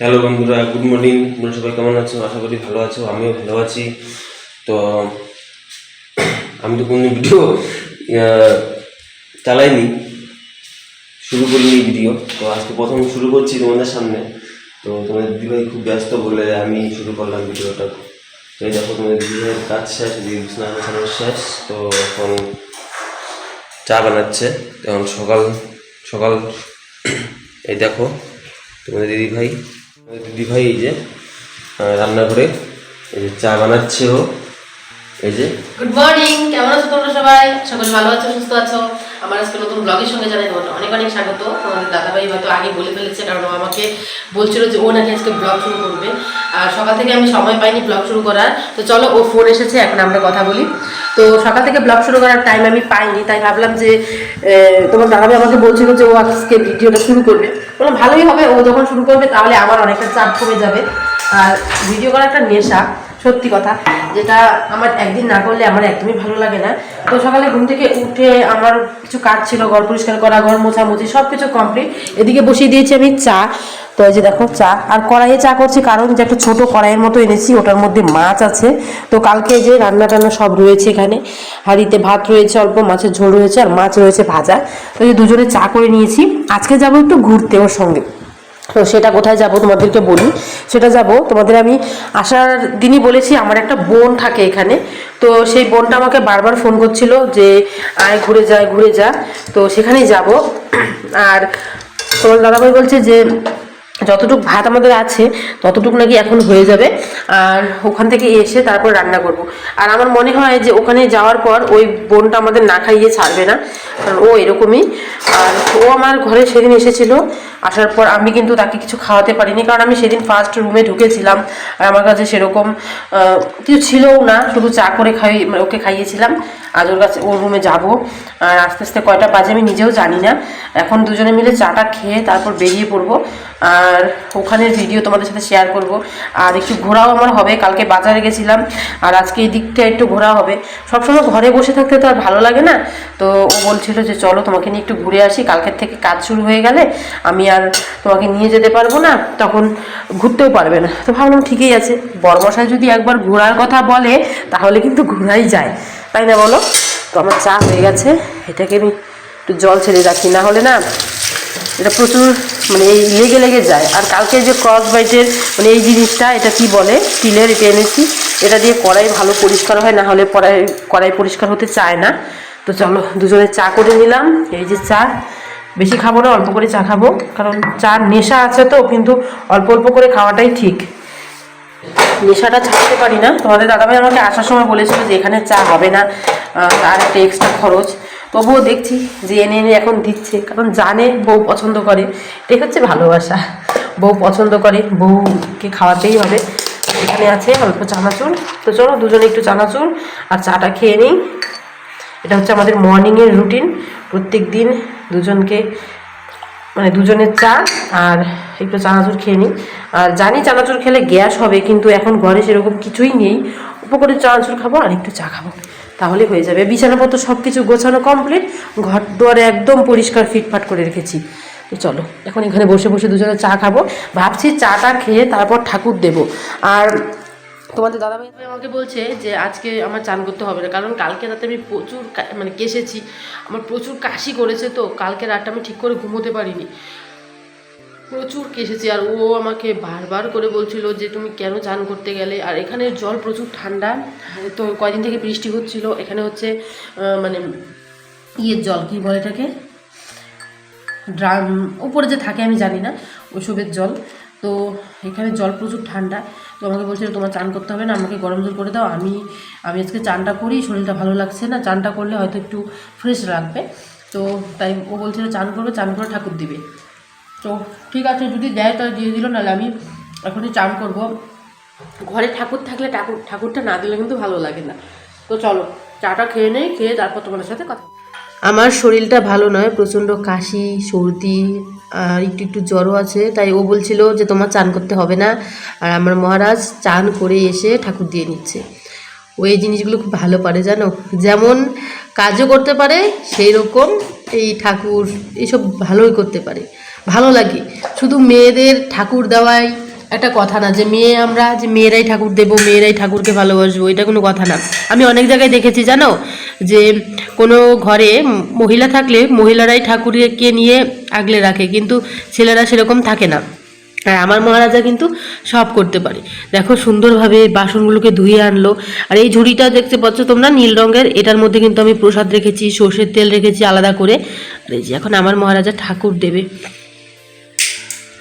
Hello বন্ধুরা good morning তোমরা সবাই কেমন আছো? আশা করি ভালো আছো, আমিও ভালো আছি। তো, আমি তো কোনো ভিডিও চালাইনি। শুরু করিনি ভিডিও তো আজকে প্রথম শুরু করছি তোমাদের সামনে। তো তোমাদের দিদিভাই খুব ব্যস্ত বলে আমি শুরু করলাম ভিডিওটা তো এই দেখো, তোমাদের দিদিভাইয়ের কাজ শেষ স্নান টান শেষ। তো এখন চা বানাচ্ছে। এখন সকাল সকাল, এই দেখো, তোমাদের দিদি ভাই তোমাদের দিদি ভাই, এই যে রান্না করে এই যে চা বানাচ্ছে ও। এই যে। গুড মর্নিং কেমন আছো তোমরা সবাই? সকলে ভালো আছো, সুস্থ আছো? আমার আজকে নতুন ব্লগের সঙ্গে জানাই তোমাদের অনেক অনেক স্বাগত। তোমাদের দাদাভাই হয়তো আগে বলে ফেলেছে, কারণ আমাকে বলছিল যে ও নাকি আজকে ব্লগ শুরু করবে। আর সকাল থেকে আমি সময় পাইনি ব্লগ শুরু করার। তো চলো, ও ফোন এসেছে, এখন আমরা কথা বলি। তো সকাল থেকে ব্লগ শুরু করার টাইম আমি পাইনি, তাই ভাবলাম যে তোমার দাদাভাই আমাকে বলছিল যে ও আজকে ভিডিওটা শুরু করবে। বললাম, ভালোই হবে, ও যখন শুরু করবে তাহলে আমার অনেকটা চাপ কমে যাবে। আর ভিডিও করা একটা নেশা। সত্যি কথা, যেটা আমার একদিন না করলে আমার একদমই ভালো লাগে না। তো সকালে ঘুম থেকে উঠে আমার কিছু কাজ ছিল, ঘর পরিষ্কার করা, ঘর মোছামুছি সব কিছু কমপ্লিট এদিকে বসিয়ে দিয়েছি আমি চা। তো এই যে দেখো চা, আর কড়াইয়ে চা করছি কারণ যে একটা ছোটো কড়াইয়ের মতো এনেছি, ওটার মধ্যে মাছ আছে। তো কালকে যে রান্না টান্না সব রয়েছে এখানে। হাঁড়িতে ভাত রয়েছে, অল্প মাছের ঝোল রয়েছে, আর মাছ রয়েছে ভাজা। তো এই দুজনে চা করে নিয়েছি। আজকে যাব একটু ঘুরতে ওর সঙ্গে। তো সেটা কোথায় যাব তোমাদেরকে বলি। সেটা যাব, তোমাদের আমি আসার দিনই বলেছি, আমার একটা বোন থাকে এখানে। তো সেই বোনটা আমাকে বারবার ফোন করছিল যে, আয় ঘুরে যায় ঘুরে যা। তো সেখানেই যাব। আর তোমার দাদাভাই বলছে যে যতটুক ভাত আমাদের আছে, ততটুক নাকি এখন হয়ে যাবে। আর ওখান থেকে এসে তারপর রান্না করব। আর আমার মনে হয় যে ওখানে যাওয়ার পর ওই বোনটা আমাদের না খাইয়ে ছাড়বে না, কারণ ও এরকমই। আর ও আমার ঘরে সেদিন এসেছিল, আসার পর আমি কিন্তু তাকে কিছু খাওয়াতে পারিনি, কারণ আমি সেদিন ফার্স্ট রুমে ঢুকেছিলাম। আর আমার কাছে সেরকম কিছু ছিলও না, শুধু চা করে খাই, ওকে খাইয়েছিলাম। আজ ওর কাছে, ওর রুমে যাব। আর আস্তে আস্তে কয়টা বাজে আমি নিজেও জানি না। এখন দুজনে মিলে চাটা খেয়ে তারপর বেরিয়ে পড়ব। আর ওখানের ভিডিও তোমাদের সাথে শেয়ার করব। আর একটু ঘোরাও আমার হবে, কালকে বাজারে গেছিলাম। আর আজকে এই দিকটা একটু ঘোরা হবে। সবসময় ঘরে বসে থাকতে তো আর ভালো লাগে না। তো ও বলছিল যে, চলো তোমাকে নিয়ে একটু ঘুরে আসি, কালকের থেকে কাজ শুরু হয়ে গেলে আমি আর তোমাকে নিয়ে যেতে পারব না, তখন ঘুরতেও পারবে না। তো ভাবলাম ঠিকই আছে বড়মশাই যদি একবার ঘোরার কথা বলে, তাহলে কিন্তু ঘোরাই যায়। তাই না বলো? তো আমার চা হয়ে গেছে, এটাকে আমি একটু জল ছেড়ে রাখি, না হলে না এটা প্রচুর মানে এই লেগে লেগে যায়। আর কালকে যে ক্রস বাইটের মানে এই জিনিসটা, এটা কি বলে? স্টিলের এটা এনেছি। এটা দিয়ে কড়াই ভালো পরিষ্কার হয়, না হলে কড়াই কড়াই পরিষ্কার হতে চায় না। তো চলো, দুজনে চা করে নিলাম। এই যে চা, বেশি খাব না, অল্প করে চা খাব। কারণ চার নেশা আছে তো, কিন্তু অল্প অল্প করে খাওয়াটাই ঠিক। নেশাটা ছাড়তে পারি না। তোমাদের দাদাভাই আমাকে আসার সময় বলেছিল যে এখানে চা হবে না আর একটা এক্সট্রা খরচ। তবুও দেখছি যে এনে এনে এখন দিচ্ছে, কারণ জানে বউ পছন্দ করে। এটাই হচ্ছে ভালোবাসা। বউ পছন্দ করে, বউকে খাওয়াতেই হবে। এখানে আছে অল্প চানাচুর। তো চলো দুজনে একটু চানাচুর আর চাটা খেয়ে নিই। এটা হচ্ছে আমাদের মর্নিংয়ের রুটিন প্রত্যেক দিন দুজনকে মানে দুজনের চা আর একটু চানাচুর খেয়ে নিই। আর জানি চানাচুর খেলে গ্যাস হবে, কিন্তু এখন ঘরে সেরকম কিছুই নেই। উপকরে চানাচুর খাব আর একটু চা খাব। তাহলে হয়ে যাবে। বিছানাপত্র সব কিছু গোছানো কমপ্লিট ঘর দুয়ারে একদম পরিষ্কার ফিটফাট করে রেখেছি। তো চলো, এখন এখানে বসে বসে দুজনে চা খাব। ভাবছি চাটা খেয়ে তারপর ঠাকুর দেবো। আর তোমাদের দাদাভাই আমাকে বলছে যে, আজকে আমার চান করতে হবে না। কারণ কালকে রাতে আমি প্রচুর মানে কেসেছি। আমার প্রচুর কাশি করেছে তো, কালকে রাতটা আমি ঠিক করে ঘুমোতে পারিনি। প্রচুর কেসেছি আর ও আমাকে বারবার করে বলছিল যে তুমি কেন চান করতে গেলে? আর এখানে জল প্রচুর ঠান্ডা। তো কয়দিন থেকে বৃষ্টি হচ্ছিল। এখানে হচ্ছে মানে ইয়ের জল, কী বলে এটাকে? ড্রাম, উপরে যে থাকে আমি জানি না, ওসবের জল। তো এখানে জল প্রচুর ঠান্ডা। তো আমাকে বলছিল, তোমার চান করতে হবে না, আমাকে গরম জল করে দাও। আমি আমি আজকে চানটা করি, শরীরটা ভালো লাগছে না। চানটা করলে হয়তো একটু ফ্রেশ লাগবে। তো তাই ও বলছিল, চান করবে, চান করে ঠাকুর দিবে। তো ঠিক আছে, যদি দেয় তাহলে দিয়ে দিল, নাহলে আমি এখনই চান করব। ঘরে ঠাকুর থাকলে ঠাকুর, ঠাকুরটা না দিলে কিন্তু ভালো লাগে না। তো চলো, চাটা খেয়ে নেই, খেয়ে তারপর তোমাদের সাথে কথা আমার শরীরটা ভালো নয়, প্রচণ্ড কাশি, সর্দি, আর একটু একটু জ্বরও আছে, তাই ও বলছিল যে তোমার চান করতে হবে না। আর আমার মহারাজ চান করে এসে ঠাকুর দিয়ে নিচ্ছে। ও এই জিনিসগুলো খুব ভালো পারে, জানো? যেমন কাজও করতে পারে সেই রকম এই ঠাকুর, এইসব ভালোই করতে পারে। ভালো লাগে। শুধু মেয়েদের ঠাকুর দেওয়াই একটা কথা না, যে মেয়ে আমরা, যে মেয়েরাই ঠাকুর দেবো, মেয়েরাই ঠাকুরকে ভালোবাসবো, এটা কোনো কথা না। আমি অনেক জায়গায় দেখেছি, জানো? যে কোনো ঘরে মহিলা থাকলে মহিলারাই ঠাকুরকে নিয়ে আগলে রাখে, কিন্তু ছেলেরা সেরকম থাকে না। আর আমার মহারাজা কিন্তু সব করতে পারে। দেখো সুন্দরভাবে বাসনগুলোকে ধুয়ে আনলো, আর এই ঝুড়িটা দেখতে পাচ্ছ তোমরা, নীল রঙের, এটার মধ্যে কিন্তু আমি প্রসাদ রেখেছি, সর্ষের তেল রেখেছি, আলাদা করে। আর এই যে এখন আমার মহারাজা ঠাকুর দেবে।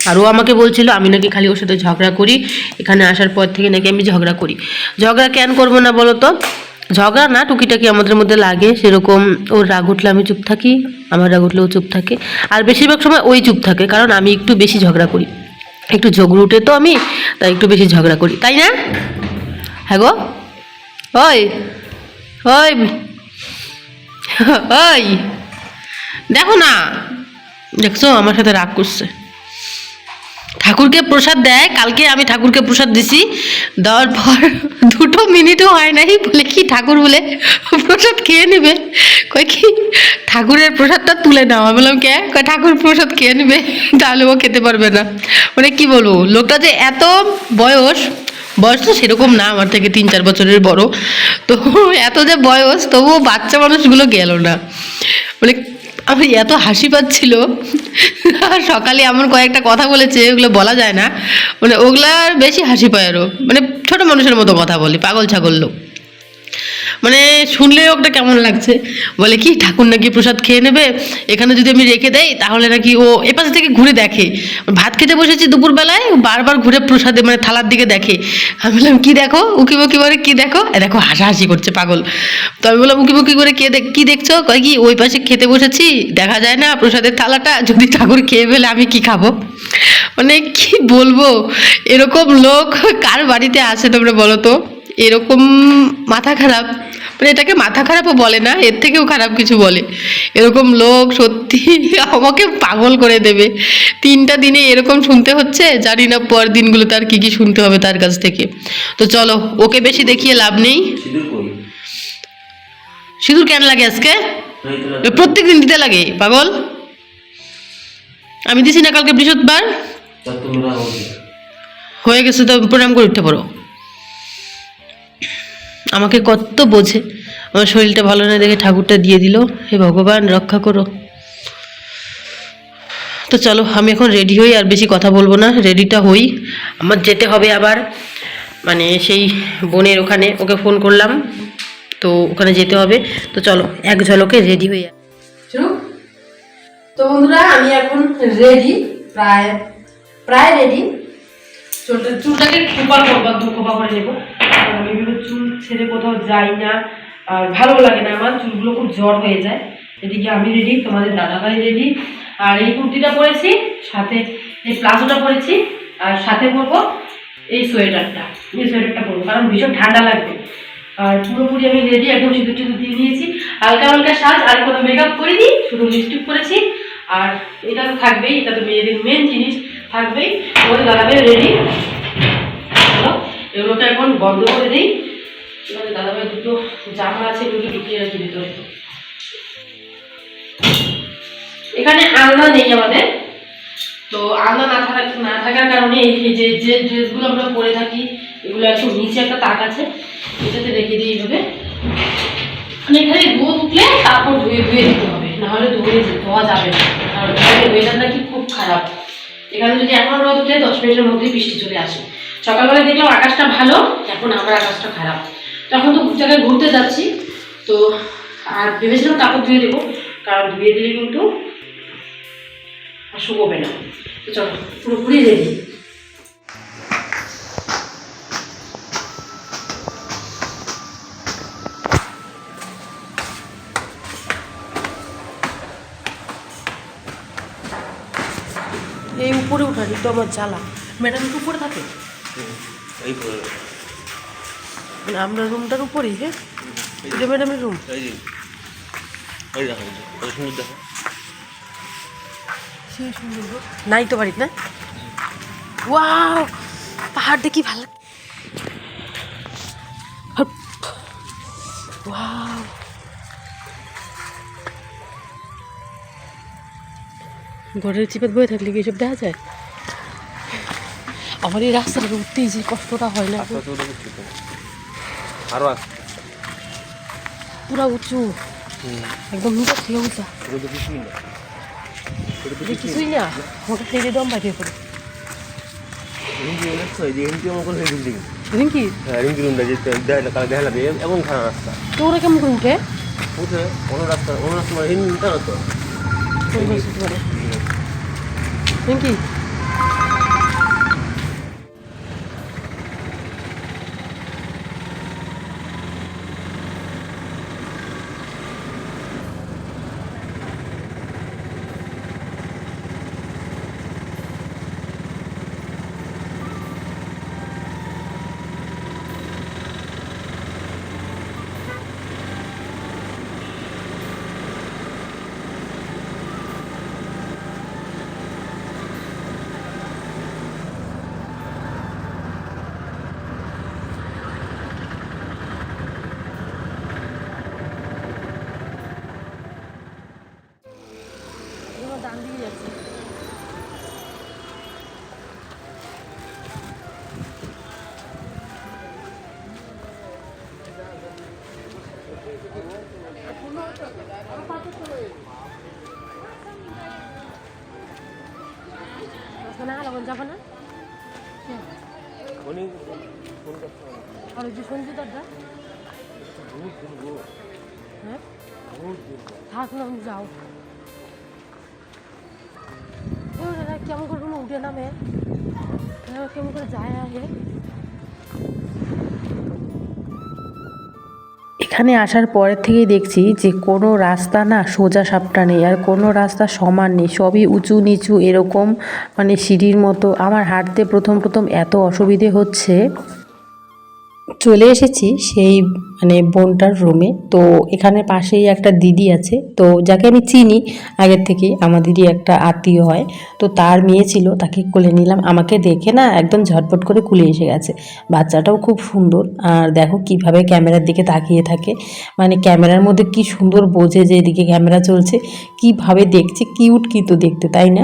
আর ও আমাকে বলছিল, আমি নাকি খালি ওর সাথে ঝগড়া করি, এখানে আসার পর থেকে নাকি আমি ঝগড়া করি। ঝগড়া কেন করব না বলো তো ঝগড়া না, টুকিটাকি আমাদের মধ্যে লাগে, সেরকম ওর রাগ উঠলে আমি চুপ থাকি, আমার রাগ উঠলেও চুপ থাকে, আর বেশিরভাগ সময় ওই চুপ থাকে, কারণ আমি একটু বেশি ঝগড়া করি। একটু ঝগড়ু উঠে তো আমি, তাই একটু বেশি ঝগড়া করি, তাই না? হ্যাঁ গো, ওই ওই ওই, দেখো না, দেখছ আমার সাথে রাগ করছে। ঠাকুরকে প্রসাদ দেয়, কালকে আমি ঠাকুরকে প্রসাদ দিছি। দেওয়ার পর দুটো মিনিটও হয় নাই বলে কি ঠাকুর বলে প্রসাদ খেয়ে নেবে? কয় কি? ঠাকুরের প্রসাদটা তুলে নাও। আমি বললাম, কে? কয়, ঠাকুর প্রসাদ খেয়ে নেবে, তাহলে ও খেতে পারবে না। মানে কি বলব? লোকটা যে এত বয়স বয়স তো সেরকম না আমার থেকে, তিন চার বছরের বড়। তো এত যে বয়স, তবুও বাচ্চা মানুষগুলো গেল না। মানে আমার এত হাসি পাচ্ছিল। সকালে এমন কয়েকটা কথা বলেছে ওগুলো বলা যায় না। মানে ওগুলা বেশি হাসি পায় আরও মানে ছোট মানুষের মতো কথা বলে, পাগল ছাগল লোক। মানে শুনলে ওটা কেমন লাগছে? বলে, কি, ঠাকুর নাকি প্রসাদ খেয়ে নেবে? এখানে যদি আমি রেখে দেই, তাহলে নাকি ও এপাশে থেকে ঘুরে দেখে। ভাত খেতে বসেছি দুপুরবেলায় বারবার ঘুরে প্রসাদে মানে থালার দিকে দেখে। আমি বললাম, কি দেখো? উকি মুকি করে কি দেখো? দেখো, হাসাহাসি করছে পাগল। তো আমি বললাম, উকি মুকি করে কে দেখ, কি দেখছ? কয়, কি, ওই পাশে খেতে বসেছি, দেখা যায় না প্রসাদের থালাটা, যদি ঠাকুর খেয়ে ফেলে আমি কি খাব? মানে কি বলব? এরকম লোক কার বাড়িতে আসে তোমরা বলো তো? এরকম মাথা খারাপ। মানে এটাকে মাথা খারাপও বলে না এর থেকেও খারাপ কিছু বলে। এরকম লোক সত্যি আমাকে পাগল করে দেবে। তিনটা দিনে এরকম শুনতে হচ্ছে জানি না পর দিনগুলো তার কি কি শুনতে হবে তার কাছ থেকে। তো চলো ওকে বেশি দেখিয়ে লাভ নেই। সিঁদুর কেন লাগে আজকে? প্রত্যেক দিন দিতে লাগে পাগল। আমি দিছি না কালকে বৃহস্পতিবার। হয়ে গেছে তো প্রণাম করে উঠতে পারো। আমাকে কত বোঝে। আমার শরীরটা ভালো না দেখে ঠাকুরটা দিয়ে দিল। হে ভগবান, রক্ষা করো। তো চলো, আমি এখন রেডি হই, আর বেশি কথা বলব না। রেডিটা হই। আমার যেতে হবে আবার। মানে সেই বোনের ওখানে, ওকে ফোন করলাম। তো ওখানে যেতে হবে। তো চলো, এক ঝলকে রেডি হয়ে তো বন্ধুরা, আমি এখন রেডি প্রায় প্রায় রেডি চুলটাকে খোপা করব খোপা করে নেব। ছেড়ে কোথাও যাই না, আর ভালো লাগে না আমার, চুলগুলো খুব জ্বর হয়ে যায়। এদিকে আমি রেডি তোমাদের দাদাভাই রেডি আর এই কুর্তিটা পরেছি, সাথে এই প্লাজোটা পরেছি, আর সাথে পরবো এই সোয়েটারটা। এই সোয়েটারটা পরবো, কারণ ভীষণ ঠান্ডা লাগবে। আর পুরোপুরি আমি রেডি একদম সিঁদুর টিঁদুর দিয়ে নিয়েছি। হালকা হালকা সাজ, আর কোনো মেকআপ করিনি, শুধু লিপস্টিক করেছি আর এটা তো থাকবেই, এটা তো মেয়েদের মেন জিনিস, থাকবেই। আমাদের দাদাভাই রেডি চলো, এগুলোকে এখন বন্ধ করে দিই। আমাদের দাদাভাই দুটো জামা আছে এগুলোকে ঢুকিয়ে রাখি ভিতরে। এখানে আলনা নেই আমাদের। তো আলনা না থাকার না থাকার কারণে এই যে যে ড্রেসগুলো আমরা পরে থাকি, এগুলো একটু নিচে একটা তাক আছে, এটাতে রেখে দিই এইভাবে। মানে এখানে রোদ উঠলে তারপর ধুয়ে ধুয়ে দিতে হবে, নাহলে ধুয়ে ধোয়া যাবে না। কারণ এখানে ওয়েদার নাকি খুব খারাপ। এখানে যদি এখন রোদ উঠে, দশ মিনিটের মধ্যেই বৃষ্টি চলে আসে। সকালবেলা দেখলাম আকাশটা ভালো, এখন আবার আকাশটা খারাপ। এখন তো জায়গায় ঘুরতে যাচ্ছি। তো আর ভেবেছিলাম কাপড় ধুয়ে দেবো কারণ ধুয়ে দিলে কিন্তু আর শুকোবে না। তো চলো পুরোপুরি রেডি এই উপরে উঠানি তো আমার জ্বালা। ম্যাডাম উপরে থাকে? এই মানে আমরা রুমটার উপরেই হ্যাঁ এটা ম্যাডামের রুম। যে। যে। নাই তো বাড়িতে না? ওয়াও পাহাড় দেখি ভালো ওয়াও। ঘরের চিপের বয়ে থাকলে কি এসব দেখা যায়? আমার এই রাস্তাটা উঠতেই যে কষ্টটা হয় না আস্তে আস্তে উঠে যাচ্ছে তো। আরও আসছে পুরা উঁচু একদম নিচের থেকে উঁচা কিছুই না কিছুই না আমাকে ফেলে দম বাইরে করে হিন্দি অনেক তো এই যে হিন্দি আমার কোনো বিল্ডিং বুঝলেন কি হ্যাঁ রুমটা যে দেখা কাল দেখা এমন খারাপ রাস্তা তো ওরা কেমন করে উঠে উঠে অন্য রাস্তা অন্য রাস্তা হিন্দি না তো কোন হ্যাঁ? যাও। কেমন করে কোনো উঠে নামে? কেমন করে যায় আগে? এখানে আসার পরের থেকেই দেখছি যে কোনো রাস্তা না সোজা সাপটা নেই আর কোনো রাস্তা সমান নেই, সবই উঁচু নিচু এরকম মানে সিঁড়ির মতো। আমার হাঁটতে প্রথম প্রথম এত অসুবিধে হচ্ছে। চলে এসেছি সেই মানে বোনটার রুমে তো এখানে পাশেই একটা দিদি আছে। তো যাকে আমি চিনি, আগের থেকেই আমার দিদি একটা আত্মীয় হয়। তো তার মেয়ে ছিল, তাকে কোলে নিলাম। আমাকে দেখে না একদম ঝটপট করে কুলে এসে গেছে। বাচ্চাটাও খুব সুন্দর। আর দেখো কীভাবে ক্যামেরার দিকে তাকিয়ে থাকে। মানে ক্যামেরার মধ্যে কি সুন্দর বোঝে যে এদিকে ক্যামেরা চলছে। কীভাবে দেখছে? কিউট কিন্তু দেখতে, তাই না?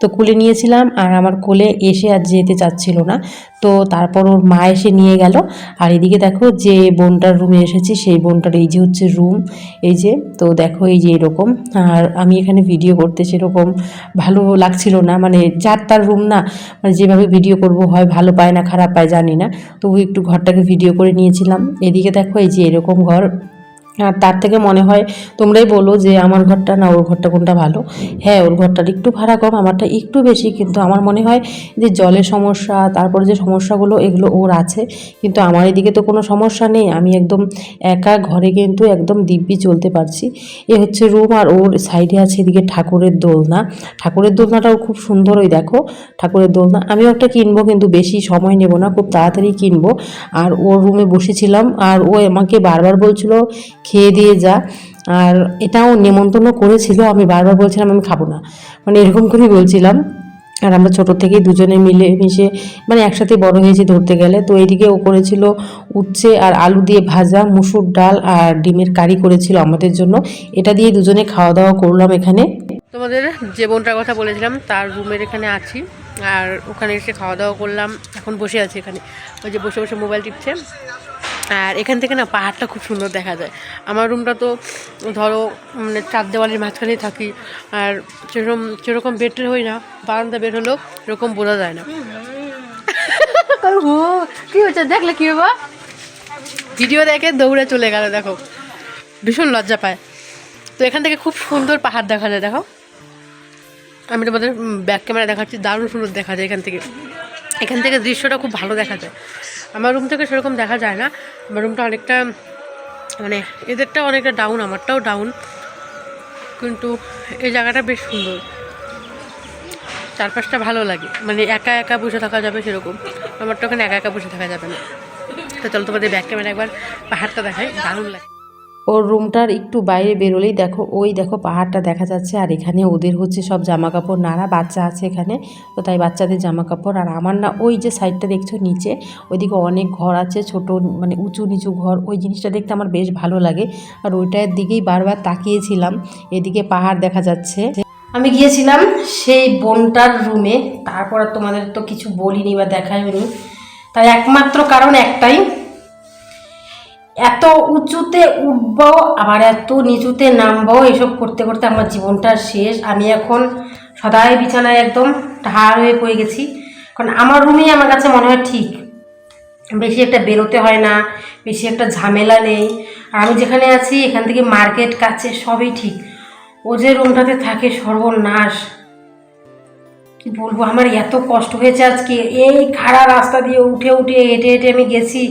তো কোলে নিয়েছিলাম। আর আমার কোলে এসে আর যেতে চাচ্ছিল না। তো তারপর ওর মা এসে নিয়ে গেল। আর এদিকে দেখো যে বোনটার রুমে এসেছি, সেই বোনটার এই যে হচ্ছে রুম এই যে, তো দেখো এই যে এরকম। আর আমি এখানে ভিডিও করতে সেরকম ভালো লাগছিল না মানে যার তার রুম না মানে যেভাবে ভিডিও করব, হয় ভালো পায় না, খারাপ পায় জানি না। তবু একটু ঘরটাকে ভিডিও করে নিয়েছিলাম। এদিকে দেখো এই যে এরকম ঘর আর তার থেকে মনে হয় তোমরাই বলো যে আমার ঘরটা না, ওর ঘরটা কোনটা ভালো? হ্যাঁ ওর ঘরটার একটু ভাড়া কম, আমারটা একটু বেশি, কিন্তু আমার মনে হয় যে জলের সমস্যা, তারপরে যে সমস্যাগুলো, এগুলো ওর আছে। কিন্তু আমার এদিকে তো কোনো সমস্যা নেই, আমি একদম একা ঘরে কিন্তু একদম দিব্যি চলতে পারছি। এ হচ্ছে রুম, আর ওর সাইডে আছে এদিকে ঠাকুরের দোলনা। ঠাকুরের দোলনাটাও খুব সুন্দর, ওই দেখো, ঠাকুরের দোলনা। আমিও একটা কিনবো, কিন্তু বেশি সময় নেব না, খুব তাড়াতাড়ি কিনবো। আর ওর রুমে বসেছিলাম, আর ও আমাকে বারবার বলছিল খেয়ে দিয়ে যা। আর এটাও নেমন্তন্ন করেছিল। আমি বারবার বলছিলাম, আমি খাব না। মানে এরকম করেই বলছিলাম। আর আমরা ছোট থেকেই দুজনে মিলে মিশে মানে একসাথে বড় হয়েছি ধরতে গেলে। তো এদিকে ও করেছিল উচ্ছে আর আলু দিয়ে ভাজা, মুসুর ডাল আর ডিমের কারি করেছিল আমাদের জন্য। এটা দিয়ে দুজনে খাওয়া দাওয়া করলাম এখানে। তোমাদের যে বোনটার কথা বলেছিলাম, তার রুমের এখানে আছি। আর ওখানে এসে খাওয়া দাওয়া করলাম। এখন বসে আছি এখানে। ওই যে বসে বসে মোবাইল টিপছে। আর এখান থেকে না পাহাড়টা খুব সুন্দর দেখা যায়। আমার রুমটা তো ধরো মানে চার দেওয়ালের মাঝখানেই থাকি। আর যেরকম যেরকম বেড হই না বারান্দা বের হলেও এরকম বোঝা যায় না। ও কী হচ্ছে দেখলে কী বাবা ভিডিও দেখে দৌড়ে চলে গেল দেখো। ভীষণ লজ্জা পায়। তো এখান থেকে খুব সুন্দর পাহাড় দেখা যায় দেখো। আমি তোমাদের ব্যাক ক্যামেরা দেখাচ্ছি দারুণ সুন্দর দেখা যায় এখান থেকে। এখান থেকে দৃশ্যটা খুব ভালো দেখা যায়। আমার রুম থেকে সেরকম দেখা যায় না। আমার রুমটা অনেকটা মানে এদেরটা অনেকটা ডাউন আমারটাও ডাউন কিন্তু এই জায়গাটা বেশ সুন্দর। চারপাশটা ভালো লাগে। মানে একা একা বসে থাকা যাবে সেরকম। আমারটা ওখানে একা একা বসে থাকা যাবে না। তো চলো তোমাদের ব্যাক ক্যামেরা একবার পাহাড়টা দেখাই। দারুণ লাগে। ওর রুমটার একটু বাইরে বেরোলেই দেখো, ওই দেখো পাহাড়টা দেখা যাচ্ছে আর এখানে ওদের হচ্ছে সব জামা কাপড় নাড়া বাচ্চা আছে এখানে। তো তাই বাচ্চাদের জামা কাপড় আর আমার না ওই যে সাইডটা দেখছ নিচে, ওইদিকে অনেক ঘর আছে, ছোট মানে উঁচু নিচু ঘর, ওই জিনিসটা দেখতে আমার বেশ ভালো লাগে। আর ওইটার দিকেই বারবার তাকিয়েছিলাম, এদিকে পাহাড় দেখা যাচ্ছে। আমি গিয়েছিলাম সেই বোনটার রুমে, তারপর তোমাদের তো কিছু বলিনি বা দেখাইনি তার একমাত্র কারণ একটাই এত উঁচুতে উঠবো, আবার এত নিচুতে নামবো, এসব করতে করতে আমার জীবনটা শেষ। আমি এখন সদাই বিছানায় একদম ঢাড় হয়ে পড়ে গেছি। কারণ আমার রুমেই আমার কাছে মনে হয় ঠিক। বেশি একটা বেরোতে হয় না, বেশি একটা ঝামেলা নেই। আর আমি যেখানে আছি, এখান থেকে মার্কেট, কাছে সবই ঠিক। ও যে রুমটাতে থাকে সর্বনাশ। কি বলব? আমার এত কষ্ট হয়েছে আজকে। এই খাড়া রাস্তা দিয়ে উঠে উঠে, হেঁটে হেঁটে আমি গেছি।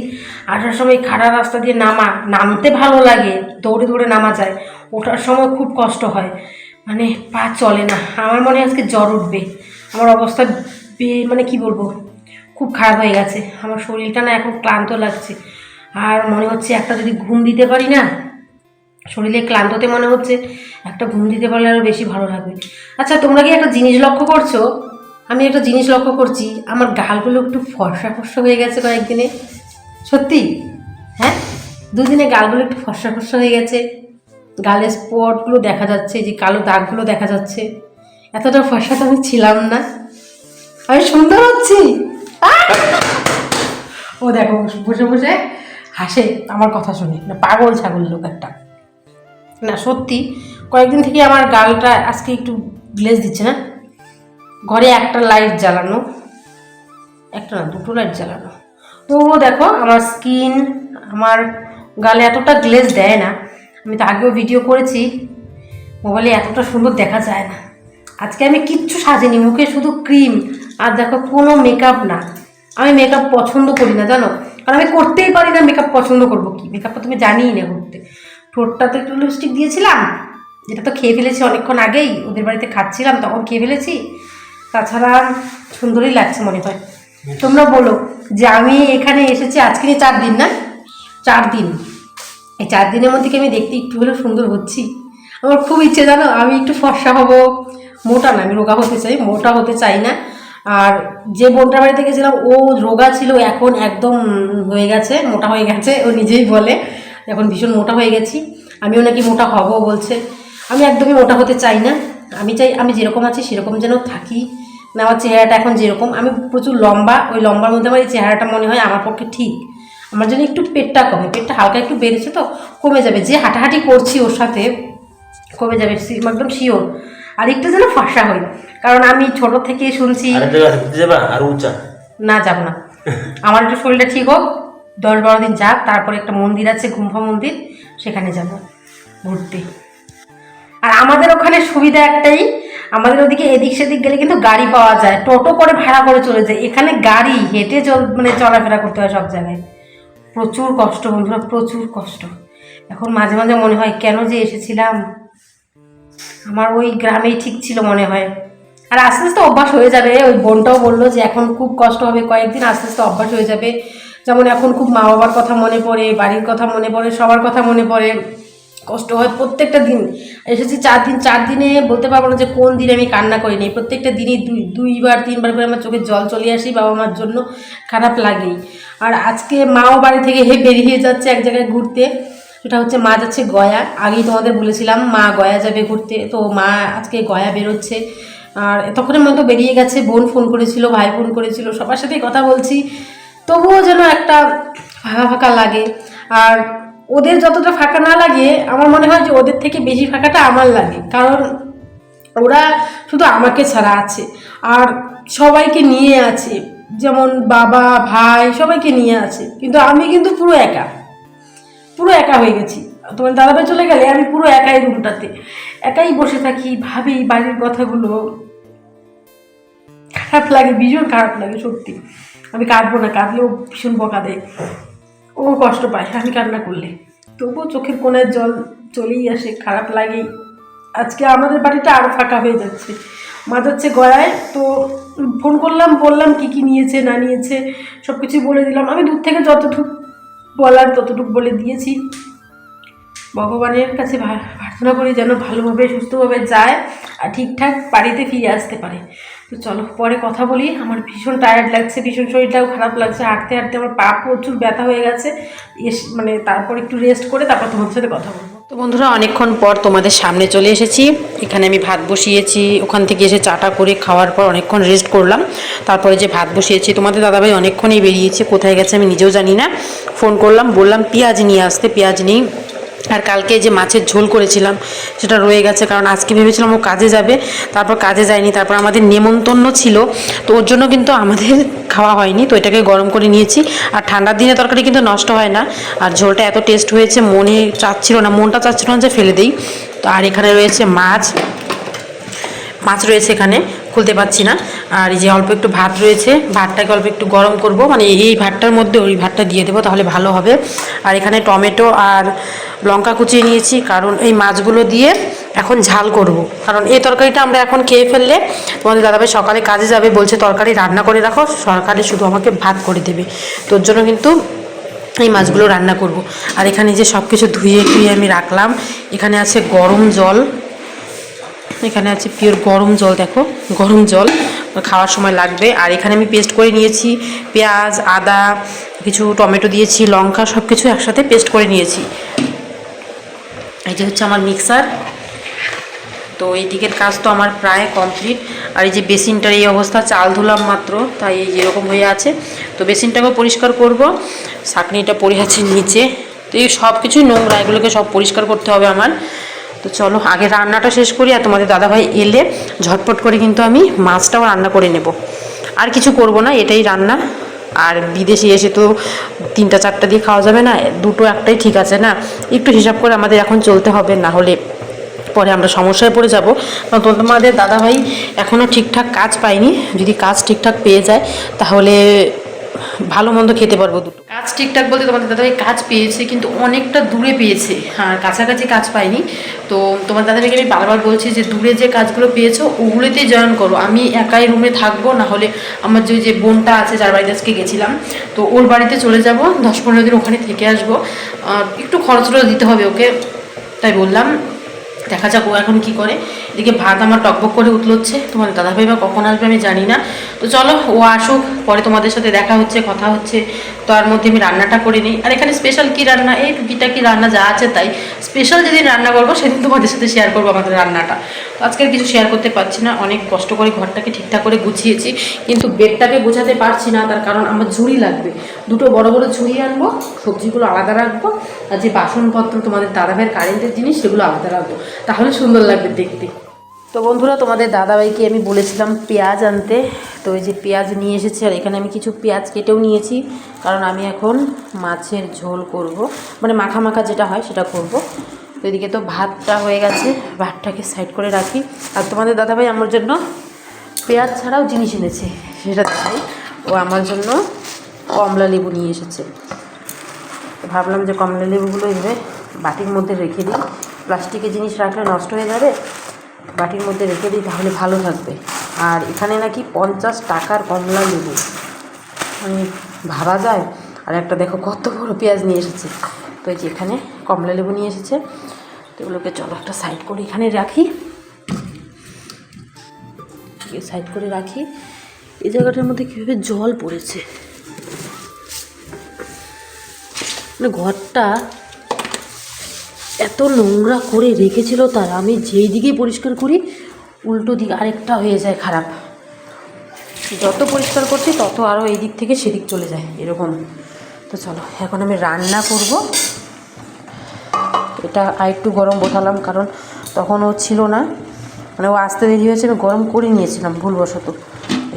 আসার সময় খাড়া রাস্তা দিয়ে নামা, নামতে ভালো লাগে, দৌড়ে দৌড়ে নামা যায়। ওঠার সময় খুব কষ্ট হয়। মানে পা চলে না। আমার মনে আজকে জ্বর উঠবে। আমার অবস্থা মানে কি বলব? খুব খারাপ হয়ে গেছে। আমার শরীরটা না এখন ক্লান্ত লাগছে। আর মনে হচ্ছে একটা যদি ঘুম দিতে পারি না, শরীরে ক্লান্ততে মনে হচ্ছে, একটা ঘুম দিতে পারলে আরও বেশি ভালো লাগবে। আচ্ছা তোমরা কি একটা জিনিস লক্ষ্য করছ? আমি একটা জিনিস লক্ষ্য করছি, আমার গালগুলো একটু ফর্সা ফর্সা হয়ে গেছে কয়েকদিনে। সত্যি? হ্যাঁ? দুদিনে গালগুলো একটু ফর্সা ফর্সা হয়ে গেছে। গালের স্পটগুলো দেখা যাচ্ছে যে কালো দাগগুলো দেখা যাচ্ছে। এতটা ফর্সা তো আমি ছিলাম না। আমি সুন্দর হচ্ছি। ও দেখো, বসে বসে হাসে, আমার কথা শুনে। না, পাগল ছাগল লোক একটা। না, সত্যি, কয়েকদিন থেকে আমার গালটা আজকে একটু গ্লেজ দিচ্ছে না? ঘরে একটা লাইট জ্বালানো, একটা না, দুটো লাইট জ্বালানো। তবুও দেখো, আমার স্কিন আমার গালে এতটা গ্লেজ দেয় না। আমি তো আগেও ভিডিও করেছি মোবাইলে এতটা সুন্দর দেখা যায় না। আজকে আমি কিচ্ছু সাজিনি, মুখে শুধু ক্রিম আর দেখো কোনো মেকআপ না। আমি মেকআপ পছন্দ করি না, জানো? কারণ আমি করতেই পারি না মেকআপ পছন্দ করব কি? মেকআপটা তুমি জানিই না করতে। ঠোঁটটাতে একটু লিপস্টিক দিয়েছিলাম, যেটা তো খেয়ে ফেলেছি অনেকক্ষণ আগেই, ওদের বাড়িতে খাচ্ছিলাম, তখন খেয়ে ফেলেছি। তাছাড়া সুন্দরই লাগছে মনে হয়। তোমরা বলো যে আমি এখানে এসেছি, আজকে চার দিন না? চার দিন। এই চার দিনের মধ্যে কি আমি দেখতে একটু হলেও সুন্দর হচ্ছি? আমার খুব ইচ্ছে, জানো? আমি একটু ফর্সা হব। মোটা না, আমি রোগা হতে চাই, মোটা হতে চাই না। আর যে বোনটার বাড়িতে গেছিলাম, ও রোগা ছিল, এখন একদম হয়ে গেছে, মোটা হয়ে গেছে, ও নিজেই বলে। এখন ভীষণ মোটা হয়ে গেছি। আমিও নাকি মোটা হব বলছে। আমি একদমই মোটা হতে চাই না। আমি চাই, আমি যেরকম আছি, সেরকম যেন থাকি। আমার চেহারাটা এখন যেরকম আমি প্রচুর লম্বা ওই লম্বার মধ্যে আমার এই চেহারাটা মনে হয় আমার পক্ষে ঠিক। আমার জন্য একটু পেটটা কমে পেটটা হালকা একটু বেড়েছে তো কমে যাবে। যে হাঁটাহাঁটি করছি ওর সাথে কমে যাবে একদম শিওর আর একটু যেন ফাঁসা হই কারণ আমি ছোট থেকে শুনছি না যাব না। আমার একটু শরীরটা ঠিক হোক দশ বারো দিন যাক তারপরে একটা মন্দির আছে গুম্ফা মন্দির সেখানে যাব ঘুরতে। আর আমাদের ওখানে সুবিধা একটাই আমাদের ওদিকে এদিক সেদিক গেলে কিন্তু গাড়ি পাওয়া যায়। টোটো করে ভাড়া করে চলে যায়। এখানে গাড়ি, হেঁটে চল মানে চলাফেরা করতে হয় সব জায়গায়। প্রচুর কষ্ট বন্ধুরা, প্রচুর কষ্ট। এখন মাঝে মাঝে মনে হয়, কেন যে এসেছিলাম? আমার ওই গ্রামেই ঠিক ছিল মনে হয়। আর আস্তে আস্তে অভ্যাস হয়ে যাবে। ওই বোনটাও বলল যে, এখন খুব কষ্ট হবে, কয়েকদিন আস্তে আস্তে অভ্যাস হয়ে যাবে। যেমন এখন খুব মা বাবার কথা মনে পড়ে, বাড়ির কথা মনে পড়ে, সবার কথা মনে পড়ে। কষ্ট হয় প্রত্যেকটা দিন। এসেছি চার দিন, চার দিনে বলতে পারব না যে কোন দিন আমি কান্না করিনি। প্রত্যেকটা দিনই দুই, দুইবার, তিনবার করে আমার চোখে জল চলে আসি, বাবা মার জন্য খারাপ লাগেই। আর আজকে মাও বাড়ি থেকে হে বেরিয়ে যাচ্ছে এক জায়গায় ঘুরতে। সেটা হচ্ছে মা যাচ্ছে গয়া। আগেই তোমাদের বলেছিলাম, মা গয়া যাবে ঘুরতে। তো মা আজকে গয়া বেরোচ্ছে। আর তখনের মতো বেরিয়ে গেছে, বোন ফোন করেছিল, ভাই ফোন করেছিল, সবার সাথেই কথা বলছি। তবুও যেন একটা ফাঁকা ফাঁকা লাগে। আর ওদের যতটা ফাঁকা না লাগে, আমার মনে হয় যে ওদের থেকে বেশি ফাঁকাটা আমার লাগে। কারণ ওরা শুধু আমাকে ছাড়া আছে, আর সবাইকে নিয়ে আছে। যেমন বাবা, ভাই, সবাইকে নিয়ে আছে। কিন্তু আমি কিন্তু পুরো একা। পুরো একা হয়ে গেছি। তোমার দাদাভাই চলে গেলে আমি পুরো একাই রুমটাতে। একাই বসে থাকি, ভাবি বাড়ির কথাগুলো। খারাপ লাগে, ভীষণ খারাপ লাগে, সত্যি। আমি কাঁদবো না, কাঁদলেও ভীষণ বকা দেয়। ও কষ্ট পায় আমি কান্না করলে। তবুও চোখের কোণের জল চলেই আসে, খারাপ লাগেই। আজকে আমাদের বাড়িটা আরও ফাঁকা হয়ে যাচ্ছে। মা যাচ্ছে গড়ায়, তো ফোন করলাম, বললাম কি কি নিয়েছে, না নিয়েছে সব কিছুই বলে দিলাম। আমি দূর থেকে যতটুকু বলার ততটুকু বলে দিয়েছি। ভগবানের কাছে প্রার্থনা করি যেন ভালোভাবে, সুস্থভাবে যায় আর ঠিকঠাক বাড়িতে ফিরে আসতে পারে। তো চলো, পরে কথা বলি। আমার ভীষণ টায়ার্ড লাগছে, ভীষণ শরীরটাও খারাপ লাগছে। হাঁটতে হাঁটতে আমার পা প্রচুর ব্যথা হয়ে গেছে। এস মানে তারপর একটু রেস্ট করে তারপর তোমার সাথে কথা বলব। তো বন্ধুরা, অনেকক্ষণ পর তোমাদের সামনে চলে এসেছি। এখানে আমি ভাত বসিয়েছি। ওখান থেকে এসে চাটা করে খাওয়ার পর অনেকক্ষণ রেস্ট করলাম। তারপরে যে ভাত বসিয়েছি, তোমাদের দাদাভাই অনেকক্ষণই বেরিয়েছে। কোথায় গেছে আমি নিজেও জানি না। ফোন করলাম, বললাম, পেঁয়াজ নিয়ে আসতে, পেঁয়াজ নেই। আর কালকে যে মাছের ঝোল করেছিলাম, সেটা রয়ে গেছে, কারণ আজকে ভেবেছিলাম ও কাজে যাবে, তারপর কাজে যায়নি, তারপর আমাদের নেমন্তন্ন ছিল, তো ওর জন্য কিন্তু আমাদের খাওয়া হয়নি, তো এটাকে গরম করে নিয়েছি, আর ঠান্ডার দিনে তরকারি কিন্তু নষ্ট হয় না, আর ঝোলটা এত টেস্ট হয়েছে, মনে চাচ্ছিল না, মনটা চাচ্ছিল না যে ফেলে দিই, তো আর এখানে রয়েছে মাছ মাছ রয়েছে এখানে খুলতে পারছি না। আর এই যে অল্প একটু ভাত রয়েছে, ভাতটাকে অল্প একটু গরম করব। মানে এই ভাতটার মধ্যে ওই ভাতটা দিয়ে দেবো, তাহলে ভালো হবে। আর এখানে টমেটো আর লঙ্কা কুচিয়ে নিয়েছি, কারণ এই মাছগুলো দিয়ে এখন ঝাল করব। কারণ এই তরকারিটা আমরা এখন খেয়ে ফেললে তোমাদের দাদাভাই সকালে কাজে যাবে, বলছে তরকারি রান্না করে রাখো সরকারে শুধু আমাকে ভাত করে দেবে। তোর জন্য কিন্তু এই মাছগুলো রান্না করব। আর এখানে যে সব কিছু ধুয়ে টুয়ে আমি রাখলাম, এখানে আছে গরম জল এখানে আছে পিওর গরম জল, দেখো, গরম জল খাওয়ার সময় লাগবে। আর এখানে আমি পেস্ট করে নিয়েছি পেঁয়াজ, আদা, কিছু টমেটো দিয়েছি, লঙ্কা সব কিছু একসাথে পেস্ট করে নিয়েছি। এই যে হচ্ছে আমার মিক্সার তো এই দিকের কাজ তো আমার প্রায় কমপ্লিট আর এই যে বেসিনটার এই অবস্থা, চাল ধুলাম মাত্র, তাই এই যেরকম হয়ে আছে। তো বেসিনটাকেও পরিষ্কার করব। ছাঁকনিটা পড়ে আছে নিচে। তো এই সব কিছুই নোংরা, এগুলোকে সব পরিষ্কার করতে হবে আমার। তো চলো, আগে রান্নাটা শেষ করি আর তোমাদের দাদাভাই এলে ঝটপট করে কিন্তু আমি মাছটাও রান্না করে নেব। আর কিছু করব না, এটাই রান্না। আর বিদেশে এসে তো তিনটা চারটা দিয়ে খাওয়া যাবে না, দুটো একটাই ঠিক আছে না? একটু হিসাব করে আমাদের এখন চলতে হবে, না হলে পরে আমরা সমস্যায় পড়ে যাব। কারণ তোমাদের দাদাভাই এখনও ঠিকঠাক কাজ পায়নি, যদি কাজ ঠিকঠাক পেয়ে যায়, তাহলে ভালো মন্দ খেতে পারব দুটো। কাজ ঠিকঠাক বলতে তোমাদের দাদাভাই কাজ পেয়েছে, কিন্তু অনেকটা দূরে পেয়েছে। আর কাছাকাছি কাজ পাইনি। তো তোমার দাদাভাইকে আমি বারবার বলছি যে, দূরে যে কাজগুলো পেয়েছ, ওগুলোতেই জয়েন করো। আমি একাই রুমে থাকব, না হলে আমার যে যে বোনটা আছে, যার বাড়িতে আজকে গেছিলাম, তো ওর বাড়িতে চলে যাব, দশ পনেরো দিন ওখানে থেকে আসব। একটু খরচটা দিতে হবে ওকে, তাই বললাম। দেখা যাক ও এখন কি করে। এদিকে ভাত আমার টকবক করে উতলোচ্ছে তোমার দাদাভাই বা কখন আসবে আমি জানি না। তো চলো, ও আসুক, পরে তোমাদের সাথে দেখা হচ্ছে, কথা হচ্ছে। তো আর মধ্যে আমি রান্নাটা করে নিই। আর এখানে স্পেশাল কি রান্না? এই টুকিটা কি রান্না? যা আছে তাই। স্পেশাল যেদিন রান্না করব, সেদিন তোমাদের সাথে শেয়ার করব আমাদের রান্নাটা। আজকে কিছু শেয়ার করতে পারছি না। অনেক কষ্ট করে ঘরটাকে ঠিকঠাক করে গুছিয়েছি। কিন্তু বেডটাকে গোছাতে পারছি না। তার কারণ আমার ঝুড়ি লাগবে। দুটো বড় বড় ঝুড়ি আনব, সবজিগুলো আলাদা রাখব, আর যে বাসনপত্র তোমাদের দাদাভাইয়ের কারেন্টের জিনিস, সেগুলো আলাদা রাখব। তাহলে সুন্দর লাগবে দেখতে। তো বন্ধুরা, তোমাদের দাদাভাইকে আমি বলেছিলাম পেঁয়াজ আনতে। তো এই যে পেঁয়াজ নিয়ে এসেছে, আর এখানে আমি কিছু পেঁয়াজ কেটেও নিয়েছি, কারণ আমি এখন মাছের ঝোল করব। মানে মাখা মাখা যেটা হয় সেটা করব। তো এদিকে তো ভাতটা হয়ে গেছে, ভাতটাকে সাইড করে রাখি। আর তোমাদের দাদাভাই আমার জন্য পেঁয়াজ ছাড়াও জিনিস এনেছে, সেটা দেখাই। ও আমার জন্য কমলা লেবু নিয়ে এসেছে। ভাবলাম যে কমলা লেবুগুলো এভাবে বাটির মধ্যে রেখে দিই। প্লাস্টিকের জিনিস রাখলে নষ্ট হয়ে যাবে বাটির মধ্যে রেখে দিই, তাহলে ভালো থাকবে। আর এখানে নাকি পঞ্চাশ টাকার কমলা লেবু। মানে ভাবা যায়? আর একটা দেখো কত বড় পেঁয়াজ নিয়ে এসেছে। তো এই যে এখানে কমলা লেবু নিয়ে এসেছে। তো এগুলোকে চলো একটা সাইড করে এখানে রাখি। সাইড করে রাখি। এই জায়গাটার মধ্যে কীভাবে জল পড়েছে? মানে ঘরটা এত নোংরা করে রেখেছিল তার। আমি যেই দিকেই পরিষ্কার করি, উল্টো দিক আরেকটা হয়ে যায় খারাপ। যত পরিষ্কার করছি, তত আরও এই দিক থেকে সেদিক চলে যায়, এরকম। তো চলো, এখন আমি রান্না করব। এটা আরেকটু গরম বসালাম, কারণ তখন ও ছিল না। মানে ও আসতে দেরি হয়েছে আমি গরম করে নিয়েছিলাম ভুলবশত।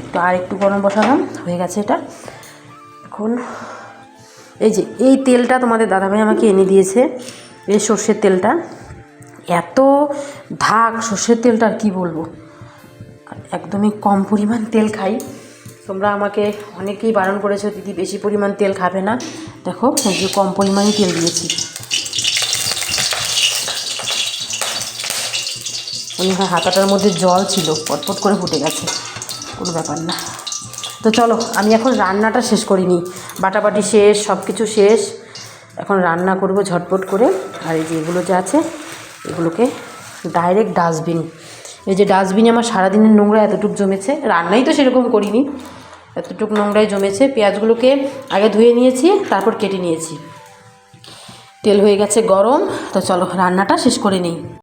একটু আর একটু গরম বসালাম, হয়ে গেছে এটা। এখন এই যে, এই তেলটা তোমাদের দাদাভাই আমাকে এনে দিয়েছে। এই সর্ষের তেলটা। এত ধাক সর্ষের তেলটা আর কী বলব? একদমই কম পরিমাণ তেল খাই। তোমরা আমাকে অনেকেই বারণ করেছ, দিদি, বেশি পরিমাণ তেল খাবে না। দেখো যে কম পরিমাণই তেল দিয়েছি। মনে হয় হাতাটার মধ্যে জল ছিল, পটপট করে ফুটে গেছে। কোনো ব্যাপার না। তো চলো, আমি এখন রান্নাটা শেষ করিনি। বাটাবাটি শেষ সব কিছু শেষ। এখন রান্না করব ঝটপট করে। আর এই যে এগুলো যে আছে, এগুলোকে ডাইরেক্ট ডাস্টবিন এই যে ডাস্টবিনে আমার সারাদিনের নোংরা এতটুকু জমেছে, রান্নাই তো সেরকম করিনি। এতটুকু নোংরাই জমেছে। পেঁয়াজগুলোকে আগে ধুয়ে নিয়েছি, তারপর কেটে নিয়েছি। তেল হয়ে গেছে গরম, তো চলো রান্নাটা শেষ করে নিই।